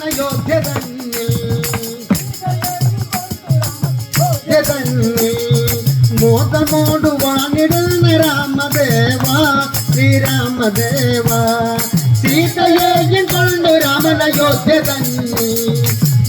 జ్ఞాన యోధ్యదన్నిల్ యోధ్యదన్నిల్ మోతమోడు వాణిడన రామదేవా శ్రీరామదేవా సీతయేయింకొండు రామన యోధ్యదన్ని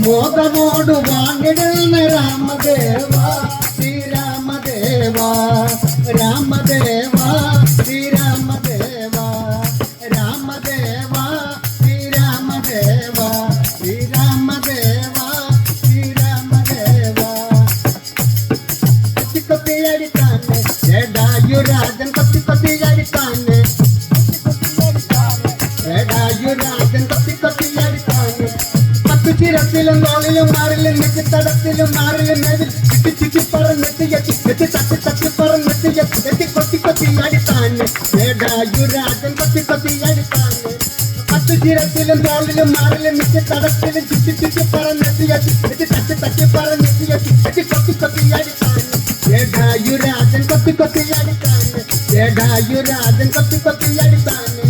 మోతమోడు వాణిడన రామదేవా శ్రీరామదేవా రామదేవ ராஜன் கப்பி கப்பி அடித்தானே ராஜன் கப்பி கப்பி அடித்தானே. பத்து சிரத்திலும் வாளிலும் மாறிலும் நெத்தி தடத்திலும் மாறிலும் மேதில் சிட்டி சிட்டி பரம் நெத்தி எத்தி நெத்தி தட்டு தட்டு பரம் நெத்தி எத்தி நெத்தி கொத்தி கொத்தி அடித்தானே. ராஜன் கப்பி கப்பி அடித்தான். നെഞ്ചിരത്തിലും തോളിലും മാറിലും മിച്ച് തടത്തിലും ചുറ്റി ചുറ്റി പറഞ്ഞെത്തി എത്തി തട്ടി തട്ടി പറഞ്ഞെത്തി എത്തി എത്തി കൊത്തി കൊത്തിയാടി കാണുന്നു ഏടായുരാജൻ കൊത്തി കൊത്തിയാടി രാജൻ ഏടായുരാജൻ കൊത്തി കൊത്തിയാടി കാണുന്നു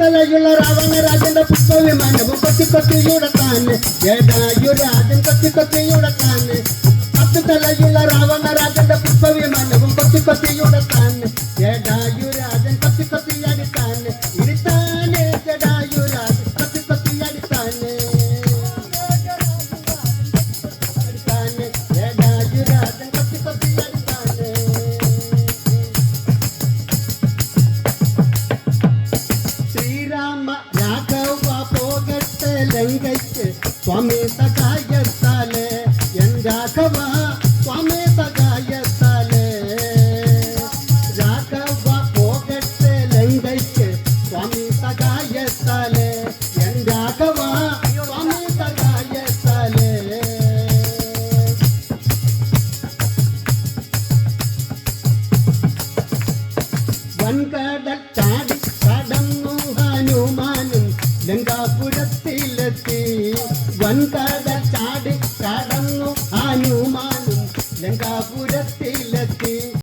തലയുള്ള രാവണ രാജന്റെ പുഷ്പവിമാനവും കൊത്തി കൊത്തിയുടെ താന് ഏടായുരാജൻ കൊത്തി കൊത്തിയുടെ താന് ஜடாயுராஜன் கத்தி கத்தி அடித்தானே? இருத்தானே ஜடாயுராஜன் கத்தி கத்தி அடித்தானே? அடித்தானே ஜடாயுராஜன் சுவாமி சகாய் ഗംഗാപുരത്തിലെത്തി വൻകാ